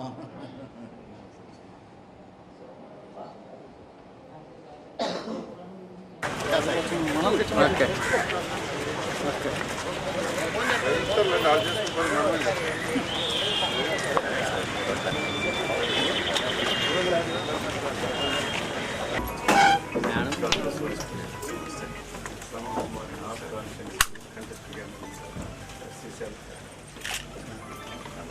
Okay. Okay order చేసుకుంటారు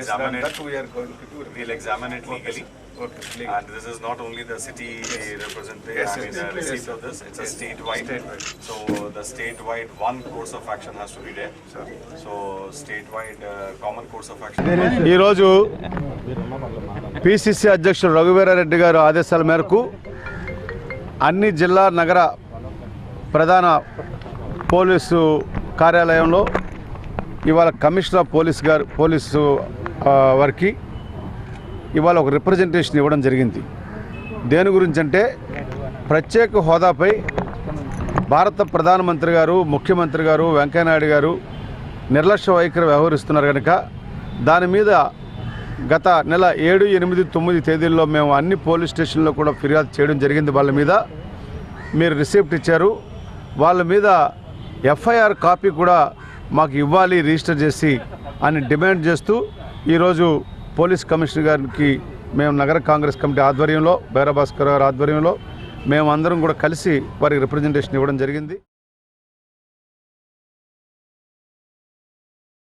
examine on it. that we are going to do. We'll examine it legally. Okay, legal. And this is not only the city representative, Yes, I mean, yes, the yes. receipt of this, it's a Yes. statewide. Statewide. So the statewide, one course of action has to be there. Sir. So statewide, uh, common course of action. ఈరోజు PCC అధ్యక్షుడు రఘువీరారెడ్డి గారు ఆదేశాల మేరకు అన్ని జిల్లా నగర ప్రధాన police కార్యాలయంలో ఇవాళ కమిషనర్ ఆఫ్ పోలీస్ గారు పోలీసు వారికి ఇవాళ ఒక రిప్రజెంటేషన్ ఇవ్వడం జరిగింది. దేని గురించి అంటే ప్రత్యేక హోదాపై భారత ప్రధానమంత్రి గారు ముఖ్యమంత్రి గారు వెంకయ్యనాయుడు గారు నిర్లక్ష్య వైఖరి వ్యవహరిస్తున్నారు కనుక దాని మీద గత నెల ఏడు ఎనిమిది తొమ్మిది తేదీల్లో మేము అన్ని పోలీస్ స్టేషన్లో కూడా ఫిర్యాదు చేయడం జరిగింది వాళ్ళ మీద. మీరు రిసిప్ట్ ఇచ్చారు. వాళ్ళ మీద ఎఫ్ఐఆర్ కాపీ కూడా మాకు ఇవ్వాలి రిజిస్టర్ చేసి అని డిమాండ్ చేస్తూ ఈరోజు పోలీస్ కమిషనర్ గారికి మేము నగర కాంగ్రెస్ కమిటీ ఆధ్వర్యంలో బైరాభాస్కర్ గారి ఆధ్వర్యంలో మేమందరం కూడా కలిసి వారికి రిప్రజెంటేషన్ ఇవ్వడం జరిగింది.